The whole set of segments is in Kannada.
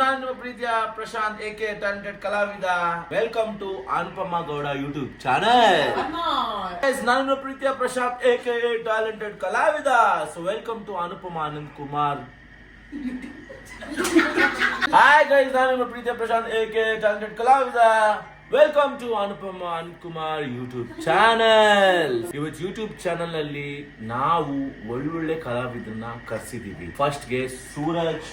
ನಾನು ನಿಮ್ಮ ಪ್ರೀತಿಯ ಪ್ರಶಾಂತ್ ಎ ಕೆ ಟ್ಯಾಲೆಂಟೆಡ್ ಕಲಾವಿದ. Welcome to Anupama Gowda YouTube channel ನಾನು ನಿಮ್ಮ ಪ್ರೀತಿಯ ಪ್ರಶಾಂತ್ ಎ ಕೆ ಟ್ಯಾಲೆಂಟೆಡ್ ಕಲಾವಿದ. So welcome to Anupama Anand Kumar. Hi guys ನಾನು ನಿಮ್ಮ ಪ್ರೀತಿಯ ಪ್ರಶಾಂತ್ ಎ ಕೆ ಟ್ಯಾಲೆಂಟೆಡ್ ಕಲಾವಿದ. Welcome to Anupama Ananth Kumar YouTube channel ಇವತ್ತು ಯೂಟ್ಯೂಬ್ ಚಾನೆಲ್ನಲ್ಲಿ ನಾವು ಒಳ್ಳೊಳ್ಳೆ ಕಲಾವಿದರನ್ನ ಕರ್ಸಿದೀವಿ. ಫಸ್ಟ್ಗೆ ಸೂರಜ್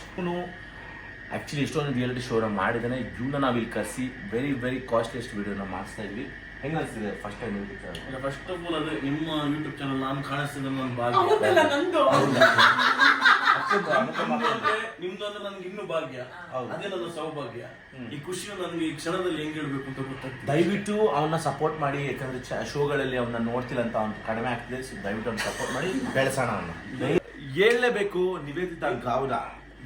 ಆಕ್ಚುಲಿ ಎಷ್ಟೊಂದು ರಿಯಾಲಿಟಿ ಶೋನ ಮಾಡಿದ್ದಾನೆ. ಇವನ್ನ ನಾವು ಇಲ್ಲಿ ಕರ್ಸಿ ವೆರಿ ವೆರಿ ಕಾಸ್ಟ್ಲಿಯಸ್ಟ್ ವಿಡಿಯೋನ ಮಾಡಿಸ್ತಾ ಇದ್ವಿ. ಹೆಂಗ ಅನ್ಸಿದೆ first time YouTube channel first of all ಅದೇ ನಿಮ್ಮ ಯೂಟ್ಯೂಬ್ ಚಾನಲ್ ನಾನು ಕಾಣಿಸ್ತಿದ್ದೆ ನನ್ನ ಹೌದಲ್ಲ ಭಾಗ್ಯ. ನಂದು. ನಿಮ್ದು ಅಂದ್ರೆ ನಿಮ್ದು ಅಂದ್ರೆ ನನ್ಗೆ ಇನ್ನೂ ಭಾಗ್ಯ. ಹೌದು. ಅದೇ ನನ್ನ ಸೌಭಾಗ್ಯ. ಈ ಖುಷಿಯು ನನ್ಗೆ ಈ ಕ್ಷಣದಲ್ಲಿ ಹೆಂಗ್ ಹೇಳ್ಬೇಕು ಅಂತ ಗೊತ್ತಾಗ್ತದೆ ದಯವಿಟ್ಟು ಅವನ್ನ ಸಪೋರ್ಟ್ ಮಾಡಿ ಯಾಕಂದ್ರೆ ಚ- ಶೋಗಳಲ್ಲಿ ಅವನ್ನ ನೋಡ್ತಿಲ್ಲ ಅಂತ ಅವ್ನು ಕಡಿಮೆ ಆಗ್ತದೆ ಸೊ ದಯವಿಟ್ಟು ಅವ್ನ ಸಪೋರ್ಟ್ ಮಾಡಿ ಬೆಳೆಸೋಣ ಅವನ್ನ ಹೇಳಲೇಬೇಕು ನಿವೇದಿತಾ ಗೌಡ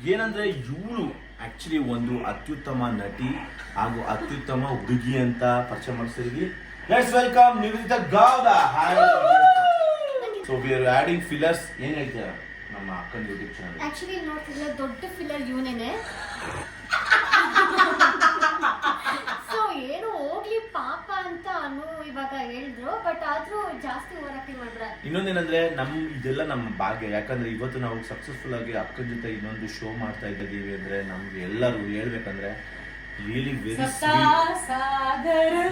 ಏನಂದ್ರೆ ಇವಳು ಆಕ್ಚುಲಿ ಒಂದು ಅತ್ಯುತ್ತಮ ನಟಿ ಹಾಗೂ ಅತ್ಯುತ್ತಮ ಹುಡುಗಿ ಅಂತ ಪರಿಚಯ ಮಾಡಿಸಿದ್ವಿ. ಲೆಟ್ಸ್ ವೆಲ್ಕಮ್ ನಿವೃತ್ತ Gowda. So we are adding fillers ಏನ್ ಹೇಳ್ತೀರಾ ನಮ್ಮ ಅಕ್ಕನ ಯೂಟ್ಯೂಬ್ ಚಾನಲ್ ಆಕ್ಚುಲಿ ನೋಡ್ತಿದ್ರೆ ದೊಡ್ಡ ಫಿಲ್ಲರ್ ಇವನೇನೆ ಸೊ ಏನು ಹೋಗ್ಲಿ ಪಾಪ ಅಂತ ಅನು ಇವಾಗ ಹೇಳಿದ್ರು ಬಟ್ ಆದ್ರೂ ಜಾಸ್ತಿ ಓವರಾಕ್ಟಿಂಗ್ ಇನ್ನೊಂದೇನಂದ್ರೆ ನಮ್ ಇದೆಲ್ಲ ನಮ್ಮ ಭಾಗ್ಯ. ಯಾಕಂದ್ರೆ ಇವತ್ತು ನಾವು ಸಕ್ಸಸ್ಫುಲ್ ಆಗಿ ಅಕ್ಕನ ಜೊತೆ ಇನ್ನೊಂದು ಶೋ ಮಾಡ್ತಾ ಇದ್ದೀವಿ ಅಂದ್ರೆ ನಮ್ಗೆ ಎಲ್ಲರೂ ಹೇಳ್ಬೇಕಂದ್ರೆ ರಿಯಲಿ ವೆರಿ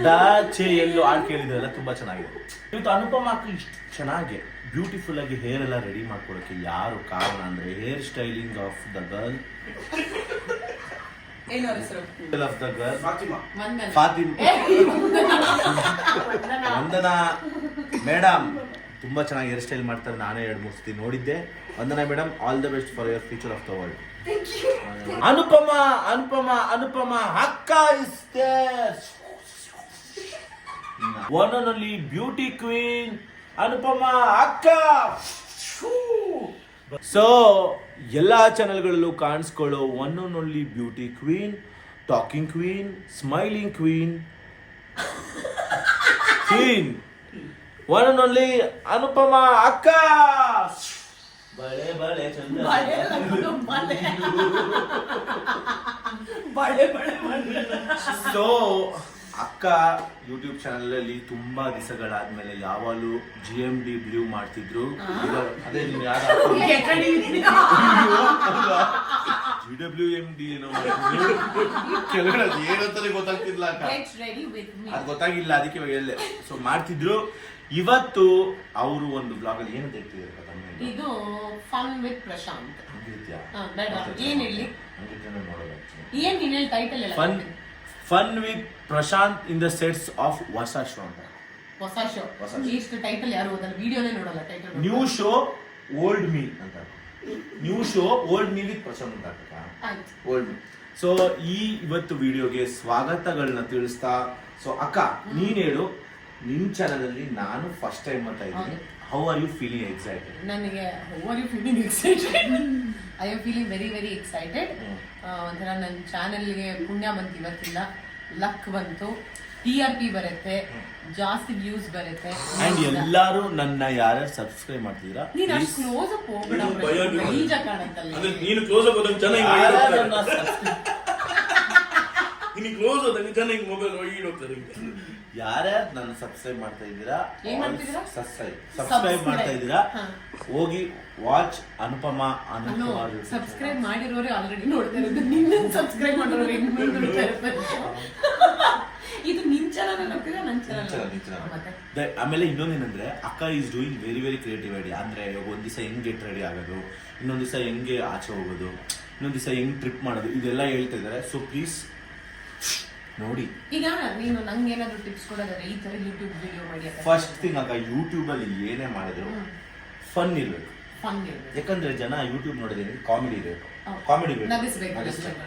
ದಾಚೆ ಎಲ್ಲೋ ಹಾಡು ಕೇಳಿದ್ರೆಲ್ಲ ತುಂಬಾ ಚೆನ್ನಾಗಿದೆ. ಇವತ್ತು ಅನುಪಮ ಅಕ್ಕ ಇಷ್ಟು ಚೆನ್ನಾಗಿ ಬ್ಯೂಟಿಫುಲ್ ಆಗಿ ಹೇರ್ ಎಲ್ಲ ರೆಡಿ ಮಾಡ್ಕೊಳಕ್ಕೆ ಯಾರು ಕಾರಣ ಅಂದ್ರೆ hair styling of the girl ಏನು ಅವ್ರ ಹೆಸರು of the girl Fatima. Vandana. Fatima. Vandana. Madam ತುಂಬಾ ಚೆನ್ನಾಗಿ ಹೇರ್ ಸ್ಟೈಲ್ ಮಾಡ್ತಾರೆ. ನಾನೇ ಎರಡು ಮೂರು ಸತಿ ನೋಡಿದ್ದೆ. Vandana madam all the best for your future of the world Anupama Anupama Anupama ಅಕ್ಕ is one and only beauty queen Anupama ಅಕ್ಕ. ಸೊ ಎಲ್ಲಾ ಚಾನೆಲ್ಗಳಲ್ಲೂ ಕಾಣಿಸ್ಕೊಳ್ಳೋ one and only beauty queen talking queen smiling queen queen one and only Anupama ಅಕ್ಕ. ಬಳೆ ಬಳೆ ಚಂದ. ಬಳೆ ಬಳೆ. ಬಳೆ. ಬಳೆ ಬಳೆ ಸೊ ಅಕ್ಕ ಯೂಟ್ಯೂಬ್ ಚಾನಲ್ ಅಲ್ಲಿ ತುಂಬಾ ದಿವಸಗಳಾದ್ಮೇಲೆ ಯಾವಾಗಲೂ ಜಿ ಎಂ ಡಿ ಬ್ಲೂ ಮಾಡ್ತಿದ್ರು. ಅದೇ ನೀವು ಯಾರು. ಜಿ ಡಬ್ಲ್ಯೂ ಎಂ ಡಿ ಏನೋ ಗೊತ್ತಾಗ್ತಿಲ್ಲ ಅಕ್ಕ. ಅದು ಗೊತ್ತಾಗಿಲ್ಲ ಅದಕ್ಕೆ ಇವಾಗ ಸೊ ಮಾಡ್ತಿದ್ರು. ಇವತ್ತು ಅವರು ಒಂದು ಬ್ಲಾಗ್ ಅಲ್ಲಿ ಏನಂತ ತಮ್ಮ ಇದು ಫನ್ ವಿತ್ ಪ್ರಶಾಂತ್ ಏನ್ ಹೇಳಿ? ಏನ್ ನೀನ್ title fun fun with Prashant in the sets of ಹೊಸ ಶೋ ಅಂತ ಹೊಸ ಶೋ ಹೊಸ show. ಇಷ್ಟು ಟೈಟಲ್ ಯಾರು ಓದಲ್ಲ ವಿಡಿಯೋನೇ ನೋಡಲ್ಲ title new show old me ಅಂತ new show old me with Prashant ಅಂತ? ಆಯ್ತು. ಓಲ್ಡ್ ಮೀ ಸೊ ಈ ಇವತ್ತು ವಿಡಿಯೋಗೆ ಸ್ವಾಗತಗಳನ್ನ ತಿಳಿಸ್ತಾ ಸೊ ಅಕ್ಕ ನೀನ್ ಹೇಳು. ನಿಮ್ ಚಾನಲ್ ಅಲ್ಲಿ ನಾನು ಫಸ್ಟ್ ಟೈಮ್ ಅಂತ ಇದ್ದೀನಿ. How are you feeling excited ನನಗೆ are you feeling excited I am feeling very very excited. ಒಂಥರ ನನ್ನ ಚಾನಲ್ಗೆ ಪುಣ್ಯ ಬಂತು ಇವತ್ತಿಲ್ಲ ಲಕ್ ಬಂತು ಟಿ ಆರ್ ಪಿ ಬರುತ್ತೆ ಜಾಸ್ತಿ ವ್ಯೂಸ್ ಬರುತ್ತೆ. ಅಂಡ್ ಎಲ್ಲಾರು ನನ್ನ ಯಾರ್ಯಾರು ಸಬ್ಸ್ಕ್ರೈಬ್ ಮಾಡ್ತೀರಾ ನೀನ್ ಅಷ್ಟು ಕ್ಲೋಸ್ ಅಪ್ ಹೋಗ್ಬೇಡ. ಬೀಜ ಕಾಣುತ್ತಲ್ಲ. ಅಂದ್ರೆ ನೀನು ಕ್ಲೋಸ್ ಆಗೋದಂಗೆ ಚೆನ್ನಾಗಿ ಯಾರ್ಯಾರು ನನ್ನ subscribe- ನೀನು ಕ್ಲೋಸ್ ಆದಂಗೆ ಚೆನ್ನಾಗಿ ಮೊಬೈಲ್ ಒಳಗೆ ಹೋಗ್ತಾರೆ ಯಾರ್ಯಾರು ನನ್ನ ಸಬ್ಸ್ಕ್ರೈಬ್ ಮಾಡ್ತಾ ಇದ್ದೀರಾ ಏನ್ ಮಾಡ್ತಿದ್ದೀರಾ? ಸಬ್ಸ್ಕ್ರೈಬ್ ಸಬ್ಸ್ಕ್ರೈಬ್ ಮಾಡ್ತಾ ಇದ್ದೀರಾ ಹಾ. ಹೋಗಿ ವಾಚ್ ಅನುಪಮ ಅನುಕುಮಾರ್ ಸಬ್ಸ್ಕ್ರೈಬ್ ಮಾಡಿರೋರೇ ಆಲ್ರೆಡಿ ನೋಡ್ತಾ ಇರೋದು. ನಿನ್ನ ಸಬ್ಸ್ಕ್ರೈಬ್ ಮಾಡಿರೋರು ಹೆಂಗ್ ನೋಡ್ತಾ ಇರ್ತಾರೆ. ಇದು ನಿನ್ ಚಾನಲ್ ಹೋಗ್ತಿದ್ರೆ ನನ್ ನಿನ್ channel. ಚಾನಲ್ ಮತ್ತೆ? ದ- ಆಮೇಲೆ ಇನ್ನೊಂದೇನಂದ್ರೆ ಅಕ್ಕ is doing very very creative idea ಅಂದ್ರೆ ಇವಾಗ ಒಂದ್ ದಿವಸ ಹೆಂಗ್ ಗೆಟ್ ರೆಡಿ ಆಗೋದು ಇನ್ನೊಂದ್ ದಿವಸ ಹೆಂಗೆ ಆಚೆ ಹೋಗೋದು ಇನ್ನೊಂದ್ ದಿವಸ ಹೆಂಗ್ ಟ್ರಿಪ್ ಮಾಡೋದು ಇದೆಲ್ಲ ಹೇಳ್ತಾ ಇದಾರೆ ಸೊ ಪ್ಲೀಸ್ ನೋಡಿ. ಈಗ ನೀನು ನಂಗೆ ಏನಾದ್ರು ಟಿಪ್ಸ್ ಕೊಡೋದಾದ್ರೆ ಈ ತರ ಯೂಟ್ಯೂಬ್ ವಿಡಿಯೋ ಮಾಡಿ ಫಸ್ಟ್ ಥಿಂಗ್ ಆಗ ಯೂಟ್ಯೂಬ್ ಅಲ್ಲಿ ಏನೇ ಮಾಡಿದ್ರು ಫನ್ ಇರಬೇಕು. ಫನ್ ಇರಬೇಕು. ಯಾಕಂದ್ರೆ ಜನ ಯೂಟ್ಯೂಬ್ ನೋಡಿದ್ರೆ ಕಾಮಿಡಿ ಇರಬೇಕು. ಹೌದು. ಕಾಮಿಡಿ ನಗಿಸ್ಬೇಕು.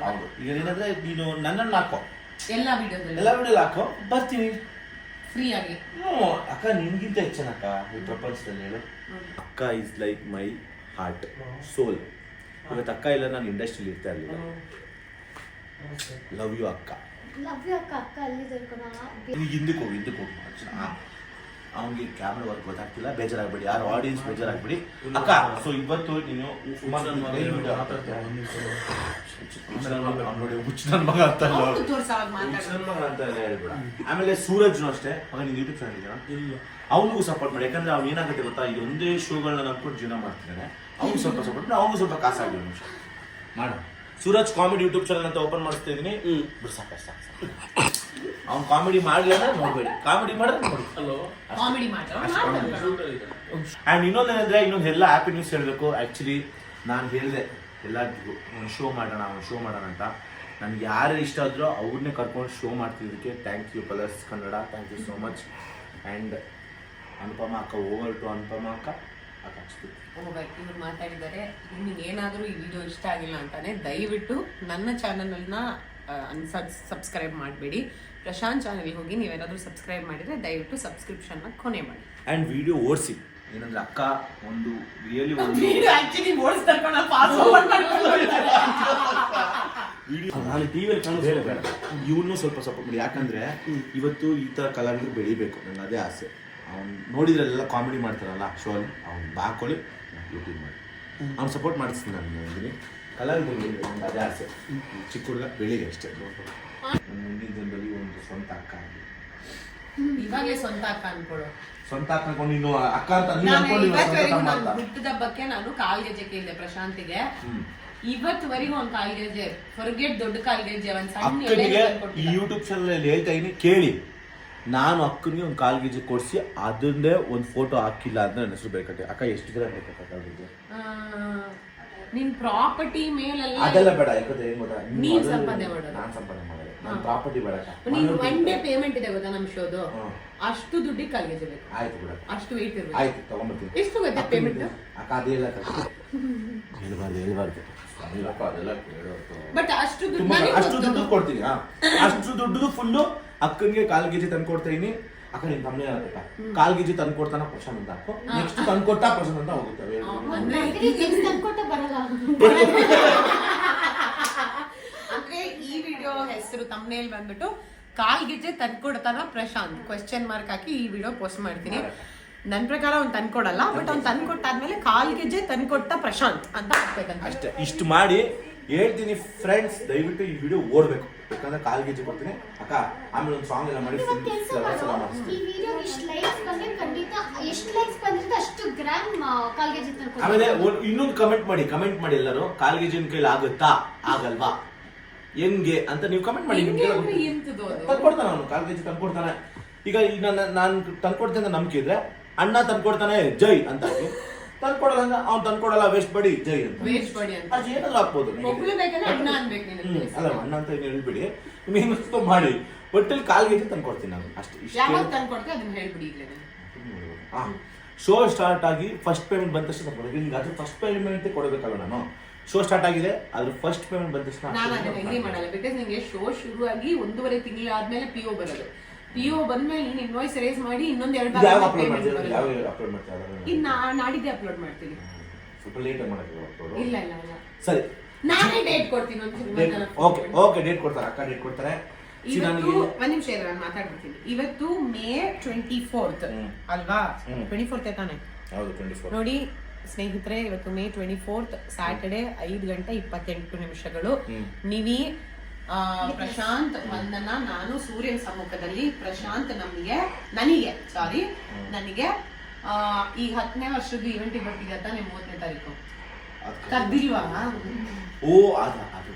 ಹೌದು. ಈಗ ಏನಂದ್ರೆ ನೀನು ನನ್ನನ್ನು ಹಾಕೋ. ಎಲ್ಲಾ ವಿಡಿಯೋದಲ್ಲಿ ಎಲ್ಲ ವಿಡಿಯೋ ಹಾಕೋ. ಬರ್ತೀನಿ. ಫ್ರೀ ಆಗಿ. ಹ್ಞೂ. ಅಕ್ಕ ನಿನ್ಗಿಂತ ಹೆಚ್ಚನಕ್ಕ ಈ ಪ್ರಪಂಚದಲ್ಲಿ ಹೇಳು. ಅಕ್ಕ is like my heart soul ಇವತ್ತು ಅಕ್ಕ ಇಲ್ಲ ನಾನು ಇಂಡಸ್ಟ್ರಿಲಿ ಇರ್ತಾ ಇರಲಿಲ್ಲ. ಲವ್ ಯು ಅಕ್ಕ. ಲವ್ ಯು ಅಕ್ಕ ಅಕ್ಕ ಅಲ್ಲಿ ಕಣ ಈಗ ಹಿಂದಕ್ಕೆ ಹೋಗಿ ಹಿಂದಕ್ಕೆ ಹೋಗಿ ಆ. ಅವ್ನಿಗೆ ಕ್ಯಾಮ್ರಾ ವರ್ಕ್ ಗೊತ್ತಾಗ್ತಿಲ್ಲ ಬೇಜಾರಾಗ್ಬೇಡಿ ಯಾರು ಆಡಿಯನ್ಸ್ ಬೇಜಾರಾಗ್ಬೇಡಿ. ಅಕ್ಕ ಸೊ ಇವತ್ತು ನೀನು ಮಗ ಹುಚ್ಚ ಅಂತ ಹೇಳ್ಬೇಡ. ಆಮೇಲೆ ಸೂರಜ್ನು ಅಷ್ಟೇ. ಮಗ ನಿನ್ ಯೂಟ್ಯೂಬ್ ಚಾನಲ್ ಇದೆಯಾ ಇಲ್ಲ. ಅವನಿಗೂ ಸಪೋರ್ಟ್ ಮಾಡಿ. ಯಾಕಂದ್ರೆ ಅವ್ನು ಏನಾಗುತ್ತೆ ಗೊತ್ತಾ? ಇದೊಂದೇ ಒಂದೇ ಶೋಗಳನ್ನ ನಂಬ್ಕೊಂಡು ಜೀವನ ಮಾಡ್ತಿದ್ದಾನೆ. ಅವ್ನು ಸ್ವಲ್ಪ ಸಪೋರ್ಟ್ ಮಾಡಿ ಅವ್ನಿಗೂ ಸ್ವಲ್ಪ ಕಾಸಾಗಿ ನಿಮಿಷ. ಮಾಡು. ಸೂರಜ್ ಕಾಮಿಡಿ ಯೂಟ್ಯೂಬ್ ಚಾನಲ್ ಅಂತ ಓಪನ್ ಮಾಡಿಸ್ತಾ ಇದೀನಿ. ಬಿಡು ಸಾಕು ಅವ್ನು ಕಾಮಿಡಿ ಮಾಡ್ಲಿ ಅಂದ್ರೆ ನೋಡ್ಬೇಡಿ. ಕಾಮಿಡಿ ಮಾಡಿದ್ರೆ ನೋಡಿ ಅಂಡ್ ಕಾಮಿಡಿ ಆ್ಯಂಡ್ ಇನ್ನೊಂದೇನಂದ್ರೆ ಇನ್ನೊಂದು ಎಲ್ಲ ಹ್ಯಾಪಿ ನ್ಯೂಸ್ ಹೇಳಬೇಕು. ಆ್ಯಕ್ಚುಲಿ ನಾನು ಹೇಳಿದೆ ಎಲ್ಲರಿಗೂ ಒಂದು ಶೋ ಮಾಡೋಣ ಒಂದು ಶೋ ಮಾಡೋಣ ಅಂತ. ನನ್ಗೆ ಯಾರು ಇಷ್ಟ ಆದ್ರೂ ಅವ್ರನ್ನೇ ಕರ್ಕೊಂಡು show ಮಾಡ್ತಿದ್ದಕ್ಕೆ thank you Colors Kannada thank you so much and Anupama ಅಕ್ಕ ಓವರ್ ಟು ಅನುಪಮ ಅಕ್ಕ. ಹಚ್ತೀವಿ ಇವ್ರು ಮಾತಾಡಿದ್ದಾರೆ. ನಿಮಗೆ ಏನಾದರೂ ಈ ವಿಡಿಯೋ ಇಷ್ಟ ಆಗಿಲ್ಲ ಅಂತಾನೆ ದಯವಿಟ್ಟು ನನ್ನ ಚಾನಲ್ನ ಸಬ್ಸ್ಕ್ರೈಬ್ ಮಾಡಬೇಡಿ. ಪ್ರಶಾಂತ್ ಚಾನಲ್ಗೆ ಹೋಗಿ ನೀವೇನಾದರೂ ಸಬ್ಸ್ಕ್ರೈಬ್ ಮಾಡಿದ್ರೆ ದಯವಿಟ್ಟು ಸಬ್ಸ್ಕ್ರಿಪ್ಷನ್ನ ಕೊನೆ ಮಾಡಿ. ಆ್ಯಂಡ್ ವಿಡಿಯೋ ಓಡಿಸಿ. ಏನಂದ್ರೆ ಅಕ್ಕ ಒಂದು ರಿಯಲಿ ಒಂದು ನಾನು ಟಿವಿಯಲ್ಲಿ ಬೇಡ ಕಾಣಿಸ್ತಾ ಬೇಡ. ಇವನು ಸ್ವಲ್ಪ ಸಪೋರ್ಟ್ ಮಾಡಿ. ಯಾಕಂದ್ರೆ ಇವತ್ತು ಈ ಥರ ಕಲಾವಿದರು ಬೆಳಿಬೇಕು. ನನ್ನ ಅದೇ ಆಸೆ. ಅವ್ನು ನೋಡಿದ್ರೆಲ್ಲ ಕಾಮಿಡಿ ಮಾಡ್ತಾರಲ್ಲ ಶೋ ಅಲ್ಲಿ ಅವ್ನು ಬಾಕೊಳ್ಳಿ ಯೂಟ್ಯೂಬ್ ಮಾಡಿ ಅವ್ನು ಸಪೋರ್ಟ್ ಮಾಡಿಸ್ತೀನಿ ನಾನು ಇದೀನಿ ಕಲರ್ ಬಂದಿದೆ ನಂಗೆ ಅದೇ ಆಸೆ. ಚಿಕ್ಕ ಹುಡುಗ ಬೆಳಿಗ್ಗೆ ಅಷ್ಟೇ. ನನ್ನ ಮುಂದಿನ ಜನರಲ್ಲಿ ಒಂದು ಸ್ವಂತ ಅಕ್ಕ ಇವಾಗಲೇ ಸ್ವಂತ ಅಕ್ಕ ಅನ್ಕೊಡು. ಸ್ವಂತ ಅಕ್ಕ ಅನ್ಕೊಂಡು ನೀನು ಅಕ್ಕ ಅಂತ ನೀನು ನಾನು ಅನ್ಕೊಂಡು ಇವಾಗ ಸ್ವಂತ ನಾನು ಅಂತ? ಹುಟ್ಟಿದಬ್ಬಕ್ಕೆ ಕಾಲ್ಗೆಜ್ಜೆ ಕೇಳಿದೆ ಪ್ರಶಾಂತಿಗೆ. ಇವತ್ತುವರೆಗೂ ಒಂದು ಕಾಲ್ಗೆಜ್ಜೆ ಫರ್ಗೆಟ್ ದೊಡ್ಡ ಕಾಲ್ಗೆಜ್ಜೆ ಒಂದ್ ಸಣ್ಣ ಯೂಟ್ಯೂಬ್ ಚಾನಲ್ ಹೇಳ್ತಾ ಇದೀನಿ ಕೇಳಿ. ನಾನು ಅಕ್ಕನಿಗೆ ಒಂದು ಕಾಲ್ ಗೆಜೆ ಕೊಡಿಸಿ ಅದನ್ನೇ ಒಂದು ಫೋಟೋ ಹಾಕಿಲ್ಲ ಅಂದ್ರೆ ನನ್ನ ಹೆಸರು ಬೇಕಟ್ಟೆ ಅಕ್ಕ ಎಷ್ಟು ದಿನ ಬೇಕಕ್ಕ ಕಾಲ್ ಗೆಜೆ ಆ, ನಿನ್ ಪ್ರಾಪರ್ಟಿ ಮೇಲೆಲ್ಲ ಅದೆಲ್ಲ ಬೇಡ ಯಾಕಂದ್ರೆ ಏನ್ ಗೊತ್ತಾ? ನೀನ್ ಸಂಪಾದನೆ ಮಾಡೋದು. ನಾನು ಸಂಪಾದನೆ ಮಾಡೋದು. ನಾನು ಪ್ರಾಪರ್ಟಿ ಬೇಡ. ನೀನ್ ಒನ್ ಡೇ ಪೇಮೆಂಟ್ ಇದೆ ಗೊತ್ತಾ ನಮ್ ಶೋದು. ಅಷ್ಟು ದುಡ್ಡಿಗೆ ಕಾಲ್ಗೆಜ್ಜೆ ಬೇಕು. ಆಯ್ತು ಬಿಡ ಅಷ್ಟು ವೇಟ್ ಇರ್ಬೇಕು. ಆಯ್ತು ತಗೊಂಬರ್ತೀನಿ. ಎಷ್ಟು ಗೊತ್ತಾ ಪೇಮೆಂಟ್ ಅಕ್ಕ ಅದೆಲ್ಲ ಹೇಳ್ಬಾರ್ದು ಹೇಳ್ಬಾರ್ದು. ಬಟ್ ಅಷ್ಟು ದುಡ್ಡು ಅಷ್ಟು ದುಡ್ಡು ಕೊಡ್ತೀನಿ. ಅಷ್ಟು ದುಡ್ಡು ಫುಲ್ಲು ಅಕ್ಕನಿಗೆ ಕಾಲ್ ಗಿಜಿ ತಂದು ಕೊಡ್ತಾ ಇದೀನಿ. ಅಕ್ಕ ನಿನ್ ತಮ್ಮನೇ ಆಗತ್ತ ಕಾಲ್ ಗಿಜಿ ತಂದ್ಕೊಡ್ತಾನ ಪ್ರಶಾಂತ್ ಅಂತ. ಹಾಕು ನೆಕ್ಸ್ಟ್ ತಂದ್ಕೊಡ್ತಾ ಪ್ರಶಾಂತ್ ಅಂತ ಹೋಗುತ್ತವೆ ಅಂದ್ರೆ ಈ ವಿಡಿಯೋ ಹೆಸರು ತಮ್ಮನೇಲಿ ಬಂದ್ಬಿಟ್ಟು ಕಾಲ್ಗೆಜ್ಜೆ ತಂದ್ಕೊಡ್ತಾನ ಪ್ರಶಾಂತ್. ಕ್ವೆಶ್ಚನ್ ಮಾರ್ಕ್ ಹಾಕಿ ಈ ವಿಡಿಯೋ ಪೋಸ್ಟ್ ಮಾಡ್ತೀನಿ. ನನ್ನ ಪ್ರಕಾರ ಅವ್ನು ತಂದ್ಕೊಡಲ್ಲ ಬಟ್ ಅವ್ನು ತಂದ್ಕೊಟ್ಟಾದ್ಮೇಲೆ ಕಾಲ್ಗೆಜ್ಜೆ ತಂದ್ಕೊಟ್ಟ ಪ್ರಶಾಂತ್ ಅಂತ ಹಾಕ್ಬೇಕಂತ ಅಷ್ಟೇ. ಇಷ್ಟು ಮಾಡಿ ಹೇಳ್ತೀನಿ ಫ್ರೆಂಡ್ಸ್ ದಯವಿಟ್ಟು ಈ ವಿಡಿಯೋ ಓಡ್ಬೇಕು. ಯಾಕಂದ್ರೆ ಕಾಲ್ ಗೀಜಿ ಕೊಡ್ತೀನಿ. ಅಕ್ಕ ಆಮೇಲೆ ಒಂದು ಸಾಂಗ್ ಎಲ್ಲ ಮಾಡಿ ಫುಲ್ ಫ್ಲವರ್ಸ್ ಎಲ್ಲ ಮಾಡಿಸ್ತೀನಿ ಈ ವಿಡಿಯೋ ಇಷ್ಟು ಲೈಕ್ಸ್ ಬಂದ್ರೆ ಖಂಡಿತ ಎಷ್ಟು ಲೈಕ್ಸ್ ಬಂದ್ರೆ ಅಷ್ಟು ಗ್ರಾಮ್ ಕಾಲ್ಗೆ ತರ್ಕೊಂಡು ಆಮೇಲೆ ಒಂದ್- ಇನ್ನೊಂದು ಕಮೆಂಟ್ ಮಾಡಿ ಕಮೆಂಟ್ ಮಾಡಿ ಎಲ್ಲರೂ. ಕಾಲ್ ಗೆಜಿನ ಕೈಲಿ ಆಗುತ್ತಾ? ಆಗಲ್ವಾ? ಹೆಂಗೆ ಅಂತ ನೀವು ಕಮೆಂಟ್ ಮಾಡಿ ಗೊತ್ತಿದೆ. ಎಂತದು ಅದು? ತಂದ್ಕೊಡ್ತಾನೆ ಅವನು ಕಾಲ್ ಗೆಜಿ ತಂದ್ಕೊಡ್ತಾನೆ. ಈಗ ಈಗ ನನ್ನ ನಾನು ತಂದ್ಕೊಡ್ತೇನೆ ಅಂತ ನಂಬಿಕೆ ಇದ್ರೆ ಅಣ್ಣ ತಂದ್ಕೊಡ್ತಾನೆ ಜೈ ಅಂತ ಹಾಕಿ ತಂದ್ಕೊಡಲ್ಲ ಅಂದ್ರೆ ಅವ್ನು ತಂದ್ಕೊಡಲ್ಲ ವೇಸ್ಟ್ ಬಡಿ ಜೈ ಅಂತ. ವೇಸ್ಟ್ ಬಡಿ ಅಂತ. ಅದು ಏನಾದ್ರು ಹಾಕ್ಬೋದು ನಿಮಗೆ. ಒಪ್ಲೇಬೇಕಂದ್ರೆ ಅಣ್ಣ ಅನ್ಬೇಕು ಅಲ್ಲ ಅಣ್ಣ ಅಂತ ಏನು ಹೇಳ್ಬಿಡಿ. ಮೀನು ಮಾಡಿ. ಒಟ್ಟಲ್ಲಿ ಕಾಲ್ ಗೆಜಿ ತಂದ್ಕೊಡ್ತೀನಿ ನಾನು. ಅಷ್ಟು ಯಾವಾಗ ಇಷ್ಟು ಅದನ್ನ ಹೇಳ್ಬಿಡಿ ಈಗಲೇ ಶೋ ಸ್ಟಾರ್ಟ್ ಆಗಿ ಫಸ್ಟ್ ಪೇಮೆಂಟ್ ಬಂದ ತಕ್ಷಣ ಕೊಡಬೇಕು ಈಗ ಅದು ಫಸ್ಟ್ ಪೇಮೆಂಟ್ ಕೊಡಬೇಕಲ್ಲ ನಾನು. ಶೋ ಸ್ಟಾರ್ಟ್ ಆಗಿದೆ ಅದ್ರ ಫಸ್ಟ್ ಪೇಮೆಂಟ್ ಬಂದ ತಕ್ಷಣ ನಾನು ಅದನ್ನ ಎಗ್ರಿ ಮಾಡಲ್ಲ. ಬಿಕಾಸ್ ನಿಮಗೆ ಶೋ ಶುರು ಆಗಿ ಒಂದೂವರೆ ತಿಂಗಳಾದ್ಮೇಲೆ ಪಿ ಒ ಬರೋದು. ಪಿ ಒ ಬಂದ್ಮೇಲೆ ನೀನು ಇನ್ವಾಯ್ಸ್ ರೇಸ್ ಮಾಡಿ ಇನ್ನೊಂದ್ ಎರಡು ಯಾವ ಬಾರಿ ಅಪ್ಲೋಡ್ ಮಾಡ್ತೀರಾ? ಯಾವ ಅಪ್ಲೋಡ್ ಮಾಡ್ತೀರಾ? ಅದನ್ನ? ಇದ್ ನಾ ನಾಡಿದ್ದೆ ಅಪ್ಲೋಡ್ ಮಾಡ್ತೀನಿ. ಸ್ವಲ್ಪ ಲೇಟ್ ಮಾಡೋದು ಅಪ್ಲೋಡ್ ಇಲ್ಲ ಇಲ್ಲ ಇಲ್ಲ. ಸರಿ. ನಾನೇ ಡೇಟ್ ಕೊಡ್ತೀನಿ ಒಂದ್ಸರಿ ಓಕೆ ಓಕೆ ಡೇಟ್ ಕೊಡ್ತಾರೆ ಅಕ್ಕ ಡೇಟ್ ಕೊಡ್ತಾರೆ. ಇವತ್ತು ಒಂದ್ ನಿಮಿಷ ಇರ ನಾನು ಮಾತಾಡ್ಬಿಡ್ತೀನಿ. ಇವತ್ತು ಮೇ ಟ್ವೆಂಟಿ ಫೋರ್ತ್. ಅಲ್ವಾ. ಟ್ವೆಂಟಿ ಫೋರ್ತ್ ತಾನೆ? ಹೌದು ಟ್ವೆಂಟಿ ಫೋರ್ ನೋಡಿ ಸ್ನೇಹಿತರೆ ಇವತ್ತು ಮೇ ಟ್ವೆಂಟಿ ಫೋರ್ತ್ ಸ್ಯಾಟರ್ಡೆ ಐದು ಗಂಟೆ ಇಪ್ಪತ್ತೆಂಟು ನಿಮಿಷಗಳು. ನೀವಿ ಆ, ಪ್ರಶಾಂತ್ ಮಂದನ ನಾನು ಸೂರ್ಯನ ಸಮ್ಮುಖದಲ್ಲಿ ಪ್ರಶಾಂತ್ ನಮಗೆ ನನಗೆ ಸಾರಿ ನನಗೆ ಆ, ಈ ಹತ್ತನೇ ವರ್ಷದ ಇವೆಂಟಿಗೆ ಬರ್ತಿದೆ ನಿಮ್ಮ ಮೂವತ್ತನೇ ತಾರೀಕು. ಕದ್ದಿಲ್ವಾ ಓ ಅದು ಅದು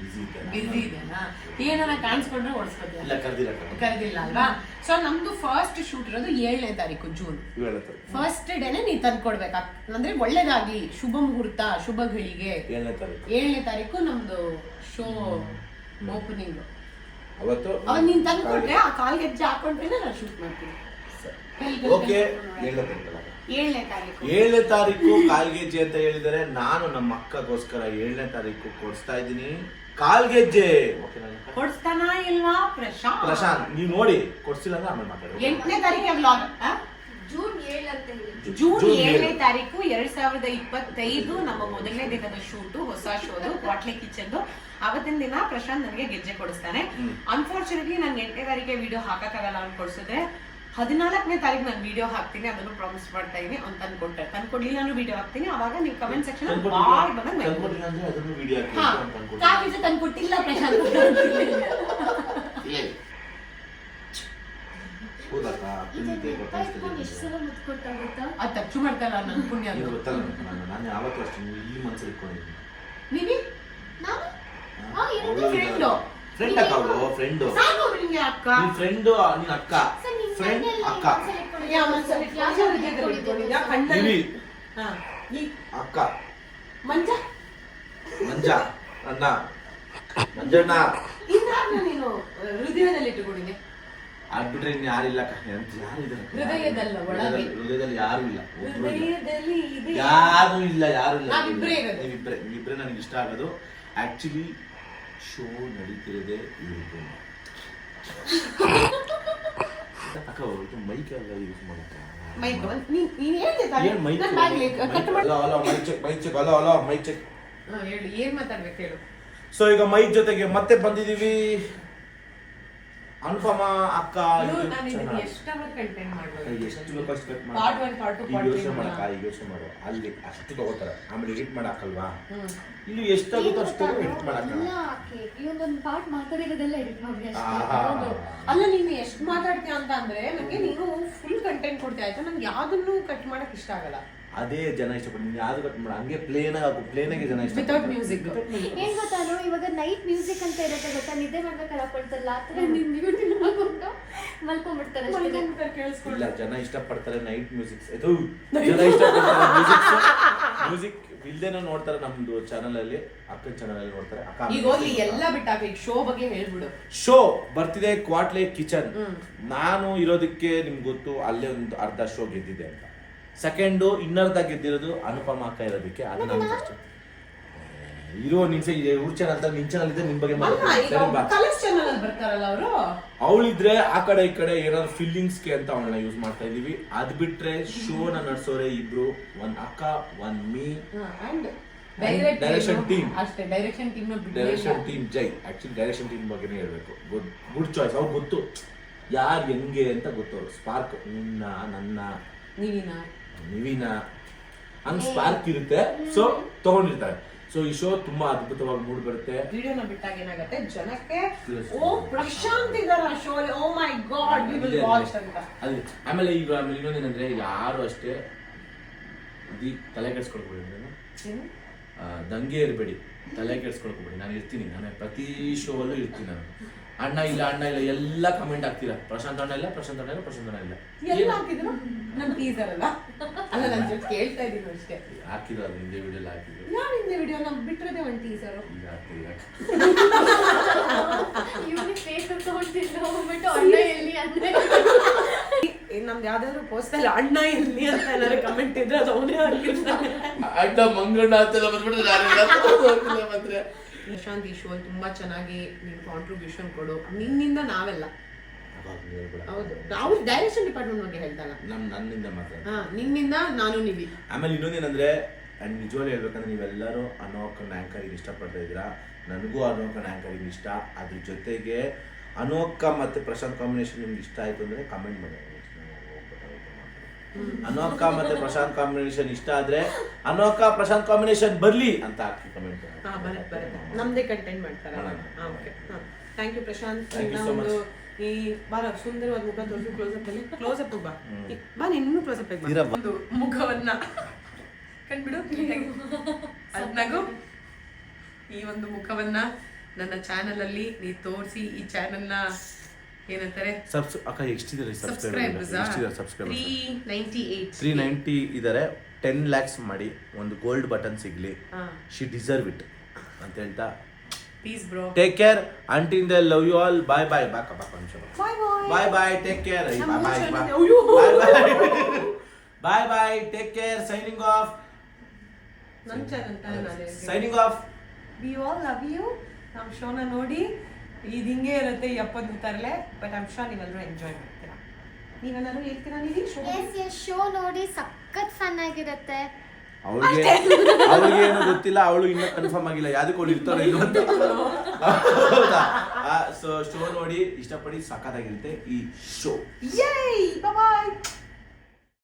ಬಿಸಿ ಇದೆ ಬಿಸಿ ಇದೆನಾ ಏನಾರ ಕಾಣಿಸ್ಕೊಂಡ್ರೆ ಓಡಿಸ್ಕೊತೀಯ? ಇಲ್ಲ ಕರ್ದಿಲ್ಲ ಕರ್ದಿಲ್ಲ. ಕರೆದಿಲ್ಲ ಅಲ್ವಾ? ಸೊ ನಮ್ದು ಫಸ್ಟ್ ಶೂಟ್ ಇರೋದು ಏಳನೇ ತಾರೀಕು ಜೂನ್ ಫಸ್ಟ್ ಡೇನೆ ನೀ ತಂದ್ಕೊಡ್ಬೇಕು. ಅಂದ್ರೆ ಒಳ್ಳೇದಾಗ್ಲಿ ಶುಭ ಮುಹೂರ್ತ ಶುಭ ಗಳಿಗೆ ಏಳನೇ ತಾರೀಕು. ಏಳನೇ ತಾರೀಕು ನಮ್ದು ಶೋ ಓಪನಿಂಗ್ ಅವತ್ತು ಅವಾಗ ನೀನ್ ತಂದ್ಕೊಟ್ರೆ ಆ ಕಾಲ್ ಗೆಜ್ಜೆ ಹಾಕೊಂಡ್ರೆ ನಾನು ಶೂಟ್ ಮಾಡ್ತೀನಿ. ಓಕೆ ಏಳನೇ ತಾರೀಕು. ಏಳನೇ ತಾರೀಕು. ಏಳನೇ ತಾರೀಕು ಕಾಲ್ಗೆಜ್ಜೆ ಅಂತ ಹೇಳಿದರೆ ನಾನು ನಮ್ಮ ಅಕ್ಕಗೋಸ್ಕರ ಏಳನೇ ತಾರೀಕು ಕೊಡಿಸ್ತಾ ಇದ್ದೀನಿ. ಕಾಲ್ಗೆಜ್ಜೆ. ಕೊಡ್ಸ್ತಾನಾ ಇಲ್ವಾ? ಪ್ರಶಾಂತ್. ಪ್ರಶಾಂತ್ ನೀವು ನೋಡಿ ಕೊಡ್ಸಿಲ್ಲ ಅಂದ್ರೆ ಆಮೇಲೆ ಮಾತಾಡಿ. ಎಂಟನೇ ತಾರೀಕಿಗೆ ವ್ಲಾಗ್ ಜೂನ್ ಏಳು ಅಂತ ಹೇಳಿ ಜೂನ್ ಜೂನ್ ಏಳನೇ ತಾರೀಕು ಎರಡ್ ಸಾವಿರದ ಇಪ್ಪತ್ತೈದು ನಮ್ಮ ಮೊದಲನೇ ದಿನದ ಶೂಟು ಹೊಸ ಶೋದು ಕ್ವಾಟ್ಲೆ ಕಿಚನ್ ಅವತ್ತಿನ ದಿನ ಪ್ರಶಾಂತ್ ನನಗೆ ಗೆಜ್ಜೆ ಕೊಡಿಸ್ತಾನೆ. ಅನ್ಫಾರ್ಚುನೇಟ್ಲಿ ನಾನು ಎಂಟನೇ ತಾರೀಕಿಗೆ ವಿಡಿಯೋ ಹಾಕಕ್ಕಾಗಲ್ಲ ಅವ್ನು ಕೊಡ್ಸಿದ್ರೆ ಹದಿನಾಲ್ಕನೇ ತಾರೀಕು ನಾನು ವಿಡಿಯೋ ಹಾಕ್ತೀನಿ ಅದನ್ನು ಪ್ರಾಮಿಸ್ ಮಾಡ್ತಾ ಇದೀನಿ ಅವ್ನು ತಂದು ತಂದ್ಕೊಡ್ಲಿಲ್ಲ ನಾನು ವಿಡಿಯೋ ಹಾಕ್ತೀನಿ ಅವಾಗ ನೀವು ಕಮೆಂಟ್ ಸೆಕ್ಷನ್ ಭಾಳ ಬಂದಾಗ ಅಂತ ಅನ್ಕೊಡ್ತೀನಿ. ಕಾಫಿ ತಂದ್ಕೊಟ್ಟಿಲ್ಲ ಪ್ರಶಾಂತ್. ಅದು ಟಚ್ ಮಾಡ್ತಾಯಿಲ್ಲ ನನ್ನ ಪುಣ್ಯ ಅದು ಗೊತ್ತಲ್ಲ ನಾನು ನಾನು ಯಾವತ್ತೂ ಅಷ್ಟೇ ನೀವು ಇಲ್ಲಿ ಮನ್ಸಲ್ಲಿ ಇಟ್ಕೊಂಡಿದ್ದೀನಿ. ನೀವಿ? ನಾನು? ಫ್ರೆಂಡು ಫ್ರೆಂಡ್ ಅಕ್ಕ ಅವಳು ಫ್ರೆಂಡು ಅಕ್ಕ. ನಿನ್ ಫ್ರೆಂಡು ನಿನ್ ಅಕ್ಕ. ಫ್ರೆಂಡ್ ಅಕ್ಕ. ಇವಿ ಅಕ್ಕ. ಮಂಜ? ಮಂಜ ಅಣ್ಣ. ಮಂಜಣ್ಣ. ನೀನು ಹೃದಯದಲ್ಲಿ ಇಟ್ಟುಕೊಂಡಿದ್ದೆ ಆಗ್ಬಿಟ್ರೆ ಇನ್ ಯಾರಿಲ್ಲ ಹೃದಯದಲ್ಲ, ಒಳಗೆ. ಹೃದಯದಲ್ಲಿ- ಯಾರು ಇಲ್ಲ. ಹೃದಯದಲ್ಲಿ ಇದೆ. ಯಾರು ಇಲ್ಲ ಯಾರು ಇಲ್ಲ. ನಾವಿಬ್ರೇ ಇರೋದು. ನೀವಿಬ್ರೆ ನೀವಿಬ್ರೆ ನನಗೆ ಇಷ್ಟ ಆಗೋದು. ಆಕ್ಚುಲಿ ಶೋ ನಡೀತಿರೋದೇ ಇವ್ರಿಗೂ mic use mic mic mic ಏನ್ ಮಾತಾಡ್ಬೇಕು. ಹೇಳು ಸೊ ಈಗ ಮೈಕ್ ಜೊತೆಗೆ ಮತ್ತೆ ಬಂದಿದೀವಿ ಅನುಪಮ ಅಕ್ಕ ಇವ್ರು ಇದು ನಾನು ಇದನ್ನ ಚೆನ್ನಾಗಿ- ಎಷ್ಟರ ಕಂಟೆಂಟ್ ಅಕ್ಕ ಎಷ್ಟು ಬೇಕೋ ಅಷ್ಟು ಮಾಡು. ಈಗ part ಯೋಚನೆ ಮಾಡಕ್ಕ. ಈಗ ಯೋಚನೆ ಮಾಡು ಅಲ್ಲಿ ಅಷ್ಟು ತಗೋತಾರೆ. ಆಮೇಲೆ ಎಡಿಟ್ ಮಾಡಾಕಲ್ವಾ ಎಷ್ಟಾಗುತ್ತೋ ಅಷ್ಟು ಎಡಿಟ್? ಮಾಡಕ್ಕ. ಪಾರ್ಟ್ ಮಾತಾಡಿರೋದೆಲ್ಲ ಎಡಿಟ್ ಮಾಡಿ. ಅಲ್ಲ ನೀನು ಎಷ್ಟು ಮಾತಾಡ್ತೀಯ ಅಂತ ಅಂದ್ರೆ ನಂಗೆ ನೀನು ಫುಲ್ ಕಂಟೆಂಟ್ ಕೊಡ್ತೀಯ ಆಯ್ತಾ ನಂಗೆ ಯಾವ್ದನ್ನು ಕಟ್ ಮಾಡಕ್ ಇಷ್ಟ ಆಗಲ್ಲ. ಅದೇ ಜನ ಇಷ್ಟಪಡ್ತೀನಿ. ಯಾರು ಯಾವ್ದು ಕಟ್ ಮಾಡ. ಹಂಗೆ ಪ್ಲೇನ್ ಆಗಿ ಪ್ಲೇನ್ ಆಗಿ ಜನ ಇಷ್ಟ ವಿತೌಟ್ ಮ್ಯೂಸಿಕ್ ಏನ್ ಗೊತ್ತಾ ಅನು, ಇವಾಗ ನೈಟ್ ಮ್ಯೂಸಿಕ್ ಅಂತ ಇರುತ್ತೆ ಗೊತ್ತಾ? ನಿದ್ದೆ ಮಾಡ್ಬೇಕಾದ್ರೆ ಹಾಕೊಳ್ತಾರಲ್ಲ ಆ ಥರ ಮ್ಯೂಸಿಕ್ ಹಾಕೊಂಡು ಮಲ್ಕೊಂಡ್ಬಿಡ್ತಾರೆ ಅಷ್ಟೇ. ಇಲ್ಲ ಜನ ಇಷ್ಟಪಡ್ತಾರೆ ನೈಟ್ ಮ್ಯೂಸಿಕ್ಸ್ ಇದು ಜನ ಇಷ್ಟಪಡ್ತಾರೆ ಮ್ಯೂಸಿಕ್ಸ್ ಮ್ಯೂಸಿಕ್ ಇಲ್ದೇನೋ ನೋಡ್ತಾರೆ ನಮ್ದು ಚಾನಲ್ ಅಲ್ಲಿ ಅಕ್ಕ ಚಾನಲ್ ಅಲ್ಲಿ ನೋಡ್ತಾರೆ ಅಕ್ಕ ಈಗ ಹೋಗ್ಲಿ ಎಲ್ಲ ಬಿಟ್ಟಾಕ ಈಗ ಶೋ ಬಗ್ಗೆ ಹೇಳ್ಬಿಡು. ಶೋ ಬರ್ತಿದೆ ಕ್ವಾಟ್ಲೆ ಕಿಚನ್ ನಾನು ಇರೋದಕ್ಕೆ ನಿಮ್ಗೆ ಗೊತ್ತು ಅಲ್ಲೇ ಒಂದು ಅರ್ಧ ಶೋ ಗೆದ್ದಿದೆ ಅಂತ. ಸೆಕೆಂಡು ಇನ್ನರ್ಧ ಗೆದ್ದಿರೋದು ಅನುಪಮ ಅಕ್ಕ ಇರೋದಕ್ಕೆ ಅದು ನನ್ಗೆ ಅಷ್ಟೇ ಇರೋ ನಿನ್ಸ ಊರ್ ಚಾನಲ್ ಅಂತ ನಿನ್ ಚಾನಲ್ ಇದೆ ನಿನ್ ಬಗ್ಗೆ ಅವಳಿದ್ರೆ ಆ ಕಡೆ ಈ ಕಡೆ ಏನಾದ್ರು ಫೀಲಿಂಗ್ಸ್ಗೆ ಅಂತ ಅವಳನ್ನ ಯೂಸ್ ಮಾಡ್ತಾ ಇದೀವಿ ಅದ್ ಬಿಟ್ರೆ ನ ನಡ್ಸೋರೆ ಇಬ್ರು ಒಂದ್ ಅಕ್ಕ ಒಂದ್ ಮೀ ಡೈರೆಕ್ಷನ್ ಟೀಮ್ ಡೈರೆಕ್ಷನ್ ಟೀಮ್ ಜೈ. ಆಕ್ಚುಲಿ ಡೈರೆಕ್ಷನ್ ಟೀಮ್ ಬಗ್ಗೆನೇ ಹೇಳ್ಬೇಕು. ಗುಡ್ ಗುಡ್ ಚಾಯ್ಸ್ ಅವ್ರು ಗೊತ್ತು. ಯಾರು ಹೆಂಗೆ ಅಂತ ಗೊತ್ತು ಸ್ಪಾರ್ಕ್ ನಿನ್ನ ನನ್ನ. ನೀವಿನ ನಿವಿನ ಹಂಗ್ ಸ್ಪಾರ್ಕ್ ಇರುತ್ತೆ. ಸೊ ತಗೊಂಡಿರ್ತಾರೆ. ಸೊ ಈ ಶೋ ತುಂಬಾ ಅದ್ಭುತವಾಗಿ ಮೂಡ್ ಬರುತ್ತೆ. ವಿಡಿಯೋನ ಬಿಟ್ಟಾಗ ಏನಾಗುತ್ತೆ? ಜನಕ್ಕೆ. ಓ ಪ್ರಶಾಂತ್ ಇದಾರ show oh my god you will watch ಅಂತ. ಅದೇ. ಆಮೇಲೆ ಈಗ ಆಮೇಲೆ ಇನ್ನೊಂದೇನಂದ್ರೆ ಯಾರು ಅಷ್ಟೇ ಅದಿ ತಲೆ ಕೆಡ್ಸ್ಕೊಳ್ಬೇಡಿ? ದಂಗೆ ಇರಬೇಡಿ. ತಲೆ ಕೆಡ್ಸ್ಕೊಳ್ಬೇಡಿ ನಾನು ಇರ್ತೀನಿ. ನಾನು ಪ್ರತಿ ಶೋ ಅಲ್ಲೂ ಇರ್ತೀನಿ ನಾನು. ಅಣ್ಣ ಇಲ್ಲ ಅಣ್ಣ ಇಲ್ಲ ಎಲ್ಲ ಕಮೆಂಟ್ ಹಾಕ್ತೀರಾ? ಪ್ರಶಾಂತ್ ಅಣ್ಣ ಇಲ್ಲ ಪ್ರಶಾಂತ್ ಅಣ್ಣ ಇಲ್ಲ ಪ್ರಶಾಂತ್ ಅಣ್ಣ ಇಲ್ಲ. ಎಲ್ಲ ಹಾಕಿದ್ರು? ನಮ್ ಟೀಸರ್ ಅಲ್ಲ. ಅಲ್ಲ ನನ್ ಜೊತೆ ಕೇಳ್ತಾ ಇದೀನಿ ಅಷ್ಟೇ. ಹಾಕಿದ್ರು ಅದು ಹಿಂದೆ ವಿಡಿಯೋ ಹಾಕಿದ್ರು. ಹಿಂದೆ ವಿಡಿಯೋ ಬಿಟ್ಟಿರೋದೇ ಒಂದ್ ಟೀಸರ್ ಈಗ ಫೇಸ್ ಹೋಗ್ಬಿಟ್ಟು ಅಣ್ಣ ಎಲ್ಲಿ ಅಂದ್ರೆ. ನಮ್ದು ಯಾವ್ದಾದ್ರು ಪೋಸ್ಟ್ ಅಲ್ಲಿ ಅಣ್ಣ ಎಲ್ಲಿ ಅಂತ ಏನಾದ್ರು ಕಮೆಂಟ್ ಇದ್ರೆ ಅದು ಅವನೇ ಹಾಕಿರ್ತಾನೆ. ಅಣ್ಣ ಮಂಗಣ್ಣ ಅಂತೆಲ್ಲ ಬಂದ್ಬಿಟ್ರೆ ಬಂದ್ರೆ ಪ್ರಶಾಂತ್ ಈ ಶೋ ತುಂಬಾ ಚೆನ್ನಾಗಿ ನೀನು ಕಾಂಟ್ರಿಬ್ಯೂಷನ್ ಕೊಡು. ನಿನ್ನಿಂದ ನಾವೆಲ್ಲ. ಹೌದು. ನಾವು ಡೈರೆಕ್ಷನ್ ಡಿಪಾರ್ಟ್ಮೆಂಟ್ ಬಗ್ಗೆ ಹೇಳ್ತಲ್ಲ ನಮ್ ನನ್ನಿಂದ ಮಾತ್ರ. ಹಾ ನಿನ್ನಿಂದ ನಾನು ನಿವಿ. ಆಮೇಲೆ ಇನ್ನೊಂದೇನಂದ್ರೆ ಅಂಡ್ ನಿಜವಾಗ್ಲೂ ಹೇಳ್ಬೇಕಂದ್ರೆ ನೀವೆಲ್ಲರೂ ಅನೋಕನ್ ಆಂಕರಿಂಗ್ ಇಷ್ಟಪಡ್ತಾ ಇದ್ದೀರಾ? ನನಗೂ ಅನೋಕನ್ ಆಂಕರಿಂಗ್ ಇಷ್ಟ. ಅದ್ರ ಜೊತೆಗೆ ಅನೋಕ ಮತ್ತೆ ಪ್ರಶಾಂತ್ ಕಾಂಬಿನೇಷನ್ ನಿಮ್ಗೆ ಇಷ್ಟ ಆಯ್ತು ಅಂದ್ರೆ ಕಮೆಂಟ್ ಮಾಡಿ. ಅನೋಕ ಮತ್ತೆ ಪ್ರಶಾಂತ್ ಕಾಂಬಿನೇಷನ್ ಇಷ್ಟ ಆದ್ರೆ ಅನೋಕ ಪ್ರಶಾಂತ್ ಕಾಂಬಿನೇಷನ್ ಬರ್ಲಿ ಅಂತ ಹಾಕಿ ಕಮೆಂಟ್ ನಮ್ದೇ ಕಂಟೆಂಟ್ ಮಾಡ್ತಾರೆ. ಮಾಡೋಣ. ಹಾ ಓಕೆ ಥ್ಯಾಂಕ್ ಯು ಪ್ರಶಾಂತ್. ಒಂದು ಈ ಬಾರ ಸುಂದರವಾದ ಮುಖ ತೋರಿಸು ಕ್ಲೋಸ್ ಅಪ್ ಅಲ್ಲಿ. ಕ್ಲೋಸ್ ಅಪ್ ಬಾ. ಬಾ ನೀನು ಇನ್ನೂ ಕ್ಲೋಸ್ ಅಪ್ ಒಂದು ಮುಖವನ್ನ. ಕಂಡ್ಬಿಡು. ಅದ್ ನಗು. ಈ ಒಂದು ಮುಖವನ್ನ ನನ್ನ ಚಾನೆಲ್ ಅಲ್ಲಿ ನೀ ತೋರಿಸಿ ಈ ಚಾನೆಲ್ನ ನ ಏನಂತಾರೆ? ಸಬ್ಸ್ ಅಕ್ಕ ಎಷ್ಟಿದ್ದಾರೆ ಸಬ್ಸ್ಕ್ರೈಬರ್ಸ್ ಎಷ್ಟಿದ್ದಾರೆ ತ್ರೀ ನೈಂಟಿ ಇದ್ದಾರೆ ಟೆನ್ ಲ್ಯಾಕ್ಸ್ ಮಾಡಿ ಒಂದು ಗೋಲ್ಡ್ ಬಟನ್ ಸಿಗ್ಲಿ. ಶಿ ಡಿಸರ್ವ್ ಇಟ್ ಅಂತ ಹೇಳ್ತಾ. ಪೀಸ್ ಬ್ರೋ ಟೇಕ್ ಕೇರ್ ಅಂಟಿನ್ the love you all bye bye ಬಾಕ ಬಾಕ bye bye take care bye bye. Bye bye take care signing off signing off we all love you ನಮ್ಮ ಶೋನ ನೋಡಿ. ಇದು ಹಿಂಗೆ ಇರುತ್ತೆ ಈ ಅಪ್ಪದ ತರಲೆ ಬಟ್ ಐಮ್ ಶೋರ್ ನೀವೆಲ್ಲರೂ ಎಂಜಾಯ್ ಮಾಡ್ತೀರಾ. ನೀವೆಲ್ಲರೂ ಹೇಳ್ತೀರಾ ನೀವು ಶೋ ಎಸ್ ಎಸ್ ಶೋ ನೋಡಿ ಸಖತ್ ಫನ್ ಆಗಿರುತ್ತೆ. ಅವಳಿಗೆ ಅವಳಿಗೆ ಏನು ಗೊತ್ತಿಲ್ಲ ಅವಳು ಇನ್ನೂ ಕನ್ಫರ್ಮ್ ಆಗಿಲ್ಲ. ಯಾವ್ದಕ್ಕೆ ಅವಳು ಇರ್ತಾರೋ ಇಲ್ಲ ಅಂತ. ಹೌದಾ? ಸೊ ಶೋ ನೋಡಿ ಇಷ್ಟಪಡಿ ಸಖತ್ತಾಗಿರುತ್ತೆ ಈ ಶೋ ಯೇ ಬಾಯ್